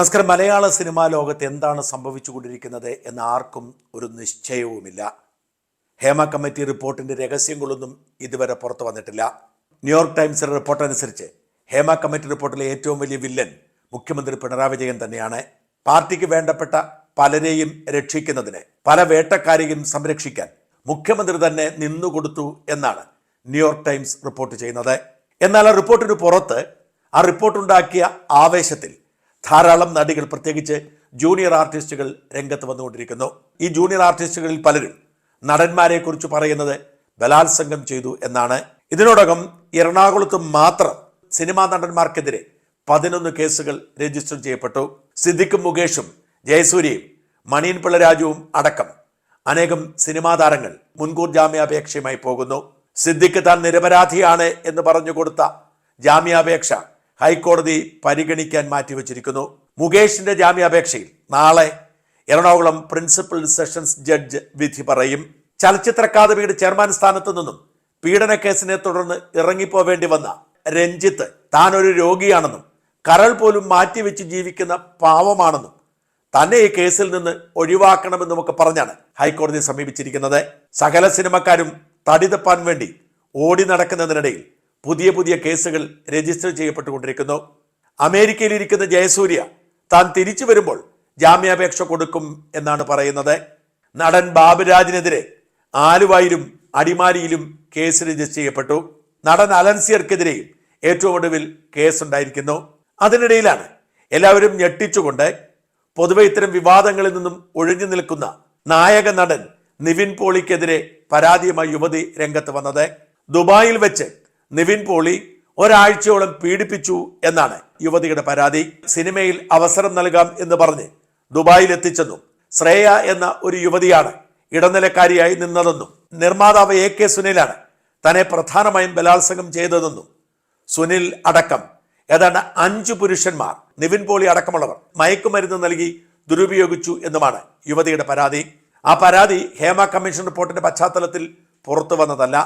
നമസ്കാരം. മലയാള സിനിമാ ലോകത്ത് എന്താണ് സംഭവിച്ചുകൊണ്ടിരിക്കുന്നത് എന്ന് ആർക്കും ഒരു നിശ്ചയവുമില്ല. ഹേമ കമ്മിറ്റി റിപ്പോർട്ടിന്റെ രഹസ്യങ്ങളൊന്നും ഇതുവരെ പുറത്തു വന്നിട്ടില്ല. ന്യൂയോർക്ക് ടൈംസിന്റെ റിപ്പോർട്ട് അനുസരിച്ച് ഹേമ കമ്മിറ്റി റിപ്പോർട്ടിലെ ഏറ്റവും വലിയ വില്ലൻ മുഖ്യമന്ത്രി പിണറായി വിജയൻ തന്നെയാണ്. പാർട്ടിക്ക് വേണ്ടപ്പെട്ട പലരെയും രക്ഷിക്കുന്നതിന് പല വേട്ടക്കാരെയും സംരക്ഷിക്കാൻ മുഖ്യമന്ത്രി തന്നെ നിന്നുകൊടുത്തു എന്നാണ് ന്യൂയോർക്ക് ടൈംസ് റിപ്പോർട്ട് ചെയ്യുന്നത്. എന്നാൽ ആ റിപ്പോർട്ടിന് പുറത്ത് ആ റിപ്പോർട്ടുണ്ടാക്കിയ ആവേശത്തിൽ ധാരാളം നടികൾ പ്രത്യേകിച്ച് ജൂനിയർ ആർട്ടിസ്റ്റുകൾ രംഗത്ത് വന്നുകൊണ്ടിരിക്കുന്നു. ഈ ജൂനിയർ ആർട്ടിസ്റ്റുകളിൽ പലരും നടന്മാരെക്കുറിച്ച് പറയുന്നത് ബലാത്സംഗം ചെയ്തു എന്നാണ്. ഇതിനോടകം എറണാകുളത്ത് മാത്രം സിനിമാ നടന്മാർക്കെതിരെ പതിനൊന്ന് കേസുകൾ രജിസ്റ്റർ ചെയ്യപ്പെട്ടു. സിദ്ദിഖും മുകേഷും ജയസൂര്യയും മണിയൻ പിള്ളരാജുവും അടക്കം അനേകം സിനിമാ താരങ്ങൾ മുൻകൂർ ജാമ്യാപേക്ഷയുമായി പോകുന്നു. സിദ്ദിഖ് താൻ നിരപരാധിയാണ് എന്ന് പറഞ്ഞു കൊടുത്ത ജാമ്യാപേക്ഷ ഹൈക്കോടതി പരിഗണിക്കാൻ മാറ്റിവെച്ചിരിക്കുന്നു. മുകേഷിന്റെ ജാമ്യാപേക്ഷയിൽ നാളെ എറണാകുളം പ്രിൻസിപ്പൽ സെഷൻസ് ജഡ്ജ് വിധി പറയും. ചലച്ചിത്ര അക്കാദമിയുടെ ചെയർമാൻ സ്ഥാനത്ത് നിന്നും പീഡന കേസിനെ തുടർന്ന് ഇറങ്ങിപ്പോവേണ്ടി വന്ന രഞ്ജിത്ത് താൻ ഒരു രോഗിയാണെന്നും കരൾ പോലും മാറ്റിവെച്ച് ജീവിക്കുന്ന പാവമാണെന്നും തന്നെ ഈ കേസിൽ നിന്ന് ഒഴിവാക്കണമെന്നുമൊക്കെ പറഞ്ഞാണ് ഹൈക്കോടതിയെ സമീപിച്ചിരിക്കുന്നത്. സകല സിനിമക്കാരും തടിതപ്പാൻ വേണ്ടി ഓടി നടക്കുന്നതിനിടയിൽ പുതിയ പുതിയ കേസുകൾ രജിസ്റ്റർ ചെയ്യപ്പെട്ടുകൊണ്ടിരിക്കുന്നു. അമേരിക്കയിൽ ഇരിക്കുന്ന ജയസൂര്യ താൻ തിരിച്ചു വരുമ്പോൾ ജാമ്യാപേക്ഷ കൊടുക്കും എന്നാണ് പറയുന്നത്. നടൻ ബാബുരാജിനെതിരെ ആലുവായിലും അടിമാലിയിലും കേസ് രജിസ്റ്റർ ചെയ്യപ്പെട്ടു. നടൻ അലൻസിയർക്കെതിരെയും ഏറ്റവും ഒടുവിൽ കേസുണ്ടായിരിക്കുന്നു. അതിനിടയിലാണ് എല്ലാവരും ഞെട്ടിച്ചുകൊണ്ട് പൊതുവെ ഇത്തരം വിവാദങ്ങളിൽ നിന്നും ഒഴിഞ്ഞു നിൽക്കുന്ന നായക നടൻ നിവിൻ പോളിക്കെതിരെ പരാതിയുമായി യുവതി രംഗത്ത് വന്നത്. ദുബായിൽ വെച്ച് നിവിൻ പോളി ഒരാഴ്ചയോളം പീഡിപ്പിച്ചു എന്നാണ് യുവതിയുടെ പരാതി. സിനിമയിൽ അവസരം നൽകാം എന്ന് പറഞ്ഞ് ദുബായിൽ എത്തിച്ചെന്നും ശ്രേയ എന്ന ഒരു യുവതിയാണ് ഇടനിലക്കാരിയായി നിന്നതെന്നും നിർമ്മാതാവ് എ കെ സുനിലാണ് തന്നെ പ്രധാനമായും ബലാത്സംഗം ചെയ്തതെന്നും സുനിൽ അടക്കം ഏതാണ്ട് അഞ്ചു പുരുഷന്മാർ നിവിൻ പോളി അടക്കമുള്ളവർ മയക്കുമരുന്ന് നൽകി ദുരുപയോഗിച്ചു എന്നുമാണ് യുവതിയുടെ പരാതി. ആ പരാതി ഹേമ കമ്മീഷൻ റിപ്പോർട്ടിന്റെ പശ്ചാത്തലത്തിൽ പുറത്തു വന്നതല്ല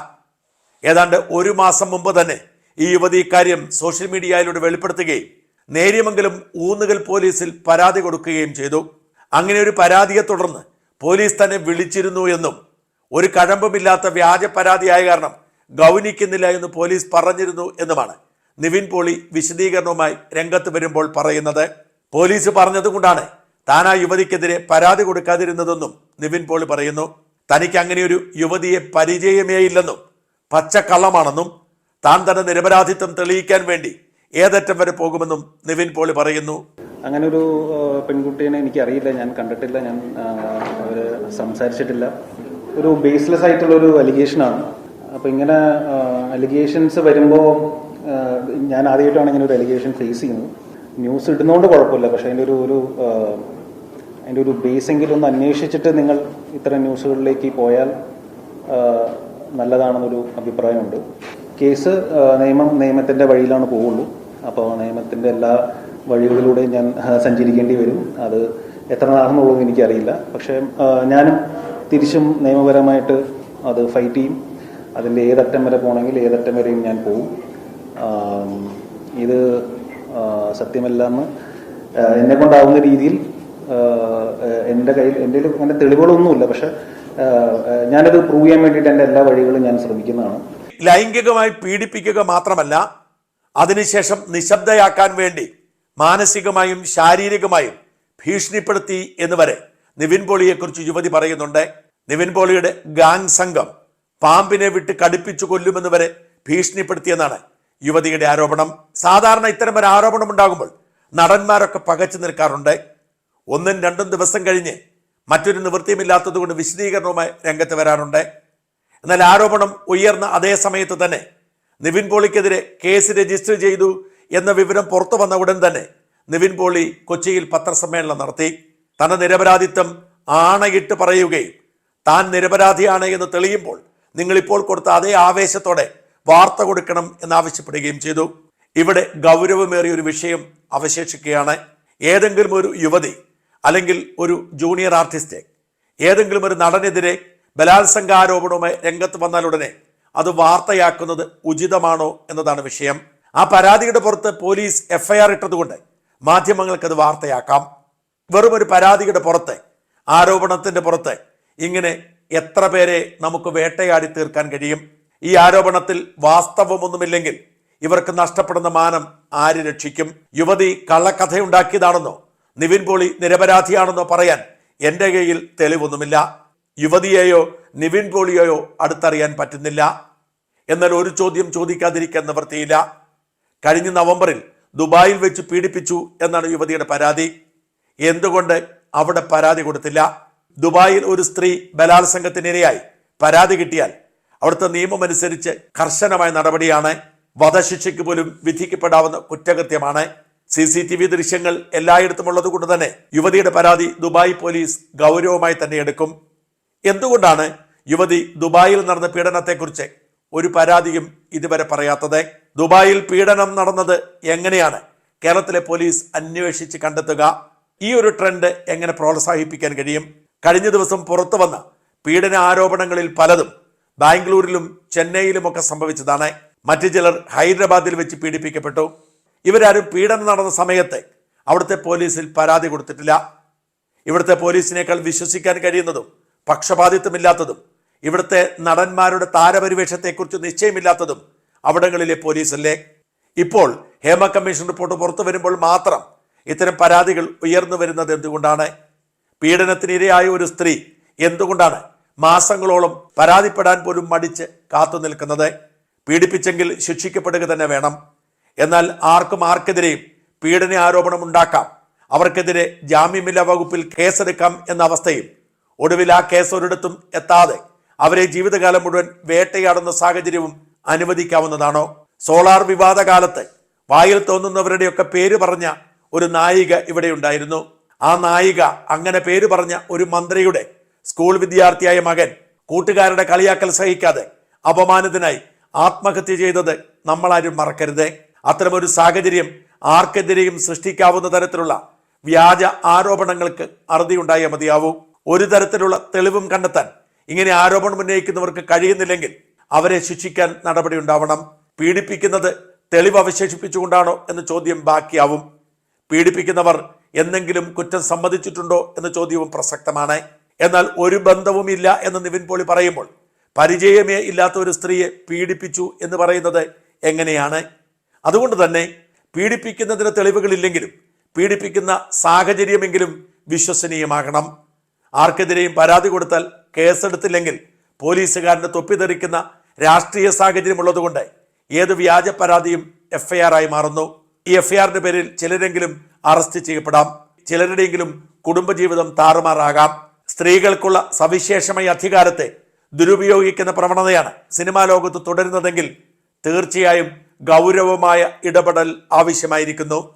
ഏതാണ്ട് ഒരു മാസം മുമ്പ് തന്നെ ഈ യുവതി ഇക്കാര്യം സോഷ്യൽ മീഡിയയിലൂടെ വെളിപ്പെടുത്തുകയും നേര്യമംഗലം ഊന്നുകൽ പോലീസിൽ പരാതി കൊടുക്കുകയും ചെയ്തു. അങ്ങനെ ഒരു പരാതിയെ തുടർന്ന് പോലീസ് തന്നെ വിളിച്ചിരുന്നു എന്നും ഒരു കഴമ്പുമില്ലാത്ത വ്യാജ പരാതിയായ കാരണം ഗൗനിക്കുന്നില്ല എന്ന് പോലീസ് പറഞ്ഞിരുന്നു എന്നുമാണ് നിവിൻ പോളി വിശദീകരണവുമായി രംഗത്ത് വരുമ്പോൾ പറയുന്നത്. പോലീസ് പറഞ്ഞതുകൊണ്ടാണ് താൻ ആ യുവതിക്കെതിരെ പരാതി കൊടുക്കാതിരുന്നതെന്നും നിവിൻ പോളി പറയുന്നു. തനിക്ക് അങ്ങനെ ഒരു യുവതിയെ പരിചയമേ ഇല്ലെന്നും പച്ചക്കള്ളമാണെന്നും താൻ തന്റെ നിരപരാധിത്വം തെളിയിക്കാൻ വേണ്ടി ഏതറ്റം വരെ പോകുമെന്നും നിവിൻ പോളി പറയുന്നു. അങ്ങനെ ഒരു പെൺകുട്ടീനെ എനിക്കറിയില്ല. ഞാൻ കണ്ടിട്ടില്ല. ഞാൻ അവർ സംസാരിച്ചിട്ടില്ല. ഒരു ബേസ്ലെസ് ആയിട്ടുള്ള ഒരു അലിഗേഷനാണ് അപ്പോൾ ഇങ്ങനെ അലിഗേഷൻസ് വരുമ്പോൾ ഞാൻ ആദ്യമായിട്ടാണ് ഇങ്ങനെ ഒരു അലിഗേഷൻ ഫേസ് ചെയ്യുന്നത്. ന്യൂസ് ഇടുന്നതുകൊണ്ട് കുഴപ്പമില്ല. പക്ഷേ അതിന്റെ ഒരു ഒരു അതിന്റെ ഒരു ബേസെങ്കിലും ഒന്ന് അന്വേഷിച്ചിട്ട് നിങ്ങൾ ഇത്തരം ന്യൂസുകളിലേക്ക് പോയാൽ നല്ലതാണെന്നൊരു അഭിപ്രായമുണ്ട്. കേസ് നിയമം നിയമത്തിന്റെ വഴിയിലാണ് പോവുള്ളൂ. അപ്പോൾ നിയമത്തിന്റെ എല്ലാ വഴികളിലൂടെയും ഞാൻ സഞ്ചരിക്കേണ്ടി വരും. അത് എത്ര നാളെന്നുള്ളതും എനിക്കറിയില്ല. പക്ഷേ ഞാനും തിരിച്ചും നിയമപരമായിട്ട് അത് ഫൈറ്റ് ചെയ്യും. അതിന്റെ ഏതറ്റം വരെ പോകണമെങ്കിൽ ഏതറ്റം വരെയും ഞാൻ പോവും. ഇത് സത്യമല്ലെന്ന് എന്നെ കൊണ്ടാവുന്ന രീതിയിൽ എന്റെ കയ്യിൽ എന്റെ അങ്ങനെ തെളിവുകളൊന്നുമില്ല. പക്ഷെ ഞാനത് പ്രൂവ് ചെയ്യാൻ വേണ്ടിയിട്ട് എന്റെ എല്ലാ വഴികളും ഞാൻ ശ്രമിക്കുന്നതാണ്. ലൈംഗികമായി പീഡിപ്പിക്കുക മാത്രമല്ല അതിനുശേഷം നിശബ്ദയാക്കാൻ വേണ്ടി മാനസികമായും ശാരീരികമായും ഭീഷണിപ്പെടുത്തി എന്ന് വരെ നിവിൻ പോളിയെക്കുറിച്ച് യുവതി പറയുന്നുണ്ട്. നിവിൻ പോളിയുടെ ഗാങ് സംഘം പാമ്പിനെ വിട്ട് കടുപ്പിച്ചു കൊല്ലുമെന്ന് വരെ ഭീഷണിപ്പെടുത്തിയെന്നാണ് യുവതിയുടെ ആരോപണം. സാധാരണ ഇത്തരം ഒരു ആരോപണം ഉണ്ടാകുമ്പോൾ നടന്മാരൊക്കെ പകച്ചു നിൽക്കാറുണ്ട്. ഒന്നും രണ്ടും ദിവസം കഴിഞ്ഞ് മറ്റൊരു നിവൃത്തിയുമില്ലാത്തതുകൊണ്ട് വിശദീകരണവുമായി രംഗത്ത് വരാറുണ്ട്. എന്നാൽ ആരോപണം ഉയർന്ന അതേ സമയത്ത് തന്നെ നിവിൻ പോളിക്കെതിരെ കേസ് രജിസ്റ്റർ ചെയ്തു എന്ന വിവരം പുറത്തു വന്ന ഉടൻ തന്നെ നിവിൻ പോളി കൊച്ചിയിൽ പത്രസമ്മേളനം നടത്തി. തന്റെ നിരപരാധിത്വം ആണയിട്ട് പറയുകയും താൻ നിരപരാധിയാണ് എന്ന് തെളിയുമ്പോൾ നിങ്ങളിപ്പോൾ കൊടുത്ത അതേ ആവേശത്തോടെ വാർത്ത കൊടുക്കണം എന്നാവശ്യപ്പെടുകയും ചെയ്തു. ഇവിടെ ഗൗരവമേറിയ ഒരു വിഷയം അവശേഷിക്കുകയാണ്. ഏതെങ്കിലും ഒരു യുവതി അല്ലെങ്കിൽ ഒരു ജൂനിയർ ആർട്ടിസ്റ്റ് ഏതെങ്കിലും ഒരു നടനെതിരെ ബലാത്സംഗാരോപണവുമായി രംഗത്ത് വന്നാലുടനെ അത് വാർത്തയാക്കുന്നത് ഉചിതമാണോ എന്നതാണ് വിഷയം. ആ പരാതിയുടെ പുറത്ത് പോലീസ് എഫ്ഐആർ ഇട്ടതുകൊണ്ട് മാധ്യമങ്ങൾക്കത് വാർത്തയാക്കാം. വെറും ഒരു പരാതിയുടെ പുറത്ത് ആരോപണത്തിന്റെ പുറത്ത് ഇങ്ങനെ എത്ര പേരെ നമുക്ക് വേട്ടയാടി തീർക്കാൻ കഴിയും? ഈ ആരോപണത്തിൽ വാസ്തവമൊന്നുമില്ലെങ്കിൽ ഇവർക്ക് നഷ്ടപ്പെടുന്ന മാനം ആര് രക്ഷിക്കും? യുവതി കള്ളക്കഥയുണ്ടാക്കിയതാണെന്നോ നിവിൻ പോളി നിരപരാധിയാണെന്നോ പറയാൻ എന്റെ കയ്യിൽ തെളിവൊന്നുമില്ല. യുവതിയെയോ നിവിൻ പോളിയെയോ അടുത്തറിയാൻ പറ്റുന്നില്ല. എന്നാൽ ഒരു ചോദ്യം ചോദിക്കാതിരിക്കാൻ നിവൃത്തിയില്ല കഴിഞ്ഞ നവംബറിൽ ദുബായിൽ വെച്ച് പീഡിപ്പിച്ചു എന്നാണ് യുവതിയുടെ പരാതി. എന്തുകൊണ്ട് അവിടെ പരാതി കൊടുത്തില്ല? ദുബായിൽ ഒരു സ്ത്രീ ബലാത്സംഗത്തിനിരയായി പരാതി കിട്ടിയാൽ അവിടുത്തെ നിയമമനുസരിച്ച് കർശനമായ നടപടിയാണ്. വധശിക്ഷയ്ക്ക് പോലും വിധിക്കപ്പെടാവുന്ന കുറ്റകൃത്യമാണ്. സി സി ടി വി ദൃശ്യങ്ങൾ എല്ലായിടത്തും ഉള്ളത് കൊണ്ട് തന്നെ യുവതിയുടെ പരാതി ദുബായ് പോലീസ് ഗൗരവമായി തന്നെ എടുക്കും. എന്തുകൊണ്ടാണ് യുവതി ദുബായിൽ നടന്ന പീഡനത്തെക്കുറിച്ച് ഒരു പരാതിയും ഇതുവരെ പറയാത്തത്? ദുബായിൽ പീഡനം നടന്നത് എങ്ങനെയാണ്? കേരളത്തിലെ പോലീസ് അന്വേഷിച്ച് കണ്ടെത്തുക. ഈ ഒരു ട്രെൻഡ് എങ്ങനെ പ്രോത്സാഹിപ്പിക്കാൻ കഴിയും? കഴിഞ്ഞ ദിവസം പുറത്തു വന്ന പീഡന ആരോപണങ്ങളിൽ പലതും ബാംഗ്ലൂരിലും ചെന്നൈയിലുമൊക്കെ സംഭവിച്ചതാണ്. മറ്റു ചിലർ ഹൈദരാബാദിൽ വെച്ച് പീഡിപ്പിക്കപ്പെട്ടു. ഇവരാരും പീഡനം നടന്ന സമയത്തെ അവിടുത്തെ പോലീസിൽ പരാതി കൊടുത്തിട്ടില്ല. ഇവിടുത്തെ പോലീസിനേക്കാൾ വിശ്വസിക്കാൻ കഴിയുന്നതും പക്ഷപാതിത്വമില്ലാത്തതും ഇവിടുത്തെ നടന്മാരുടെ താരപരിവേഷത്തെക്കുറിച്ച് നിശ്ചയമില്ലാത്തതും അവിടങ്ങളിലെ പോലീസല്ലേ. ഇപ്പോൾ ഹേമ കമ്മീഷൻ റിപ്പോർട്ട് പുറത്തു വരുമ്പോൾ മാത്രം ഇത്തരം പരാതികൾ ഉയർന്നു വരുന്നത് എന്തുകൊണ്ടാണ്? പീഡനത്തിനിരയായ ഒരു സ്ത്രീ എന്തുകൊണ്ടാണ് മാസങ്ങളോളം പരാതിപ്പെടാൻ പോലും മടിച്ച് കാത്തു നിൽക്കുന്നത് പീഡിപ്പിച്ചെങ്കിൽ ശിക്ഷിക്കപ്പെടുക തന്നെ വേണം. എന്നാൽ ആർക്കും ആർക്കെതിരെയും പീഡന ആരോപണം ഉണ്ടാക്കാം. അവർക്കെതിരെ ജാമ്യമില്ലാ വകുപ്പിൽ കേസെടുക്കാം എന്ന അവസ്ഥയും ഒടുവിൽ ആ കേസ് ഒരിടത്തും എത്താതെ അവരെ ജീവിതകാലം മുഴുവൻ വേട്ടയാടുന്ന സാഹചര്യവും അനുവദിക്കാവുന്നതാണോ? സോളാർ വിവാദ കാലത്ത് വായിൽ തോന്നുന്നവരുടെയൊക്കെ പേര് പറഞ്ഞ ഒരു നായിക ഇവിടെ ഉണ്ടായിരുന്നു. ആ നായിക അങ്ങനെ പേര് പറഞ്ഞ ഒരു മന്ത്രിയുടെ സ്കൂൾ വിദ്യാർത്ഥിയായ മകൻ കൂട്ടുകാരുടെ കളിയാക്കൽ സഹിക്കാതെ അപമാനത്തിനായി ആത്മഹത്യ ചെയ്തത് നമ്മളാരും മറക്കരുത്. അത്തരമൊരു സാഹചര്യം ആർക്കെതിരെയും സൃഷ്ടിക്കാവുന്ന തരത്തിലുള്ള വ്യാജ ആരോപണങ്ങൾക്ക് അറുതിയുണ്ടായേ മതിയാവൂ. ഒരു തരത്തിലുള്ള തെളിവും കണ്ടെത്താൻ ഇങ്ങനെ ആരോപണം ഉന്നയിക്കുന്നവർക്ക് കഴിയുന്നില്ലെങ്കിൽ അവരെ ശിക്ഷിക്കാൻ നടപടി ഉണ്ടാവണം. പീഡിപ്പിക്കുന്നത് തെളിവ് അവശേഷിപ്പിച്ചുകൊണ്ടാണോ എന്ന ചോദ്യം ബാക്കിയാവും. പീഡിപ്പിക്കുന്നവർ എന്തെങ്കിലും കുറ്റം സമ്മതിച്ചിട്ടുണ്ടോ എന്ന ചോദ്യവും പ്രസക്തമാണ്. എന്നാൽ ഒരു ബന്ധവും ഇല്ല എന്ന് നിവിൻ പോളി പറയുമ്പോൾ പരിചയമേ ഇല്ലാത്ത ഒരു സ്ത്രീയെ പീഡിപ്പിച്ചു എന്ന് പറയുന്നത് എങ്ങനെയാണ്? അതുകൊണ്ട് തന്നെ പീഡിപ്പിക്കുന്നതിന് തെളിവുകളില്ലെങ്കിലും പീഡിപ്പിക്കുന്ന സാഹചര്യമെങ്കിലും വിശ്വസനീയമാകണം. ആർക്കെതിരെയും പരാതി കൊടുത്താൽ കേസെടുത്തില്ലെങ്കിൽ പോലീസുകാരന്റെ തൊപ്പിതെറിക്കുന്ന രാഷ്ട്രീയ സാഹചര്യം ഉള്ളതുകൊണ്ട് ഏത് വ്യാജ പരാതിയും എഫ്ഐആർ ആയി മാറുന്നു. ഈ എഫ്ഐആറിന്റെ പേരിൽ ചിലരെങ്കിലും അറസ്റ്റ് ചെയ്യപ്പെടാം. ചിലരുടെയെങ്കിലും കുടുംബജീവിതം താറുമാറാകാം. സ്ത്രീകൾക്കുള്ള സവിശേഷമായ അധികാരത്തെ ദുരുപയോഗിക്കുന്ന പ്രവണതയാണ് സിനിമാ ലോകത്ത് തുടരുന്നതെങ്കിൽ തീർച്ചയായും ഗൗരവമായ ഇടപെടൽ ആവശ്യമായിരിക്കുന്നു.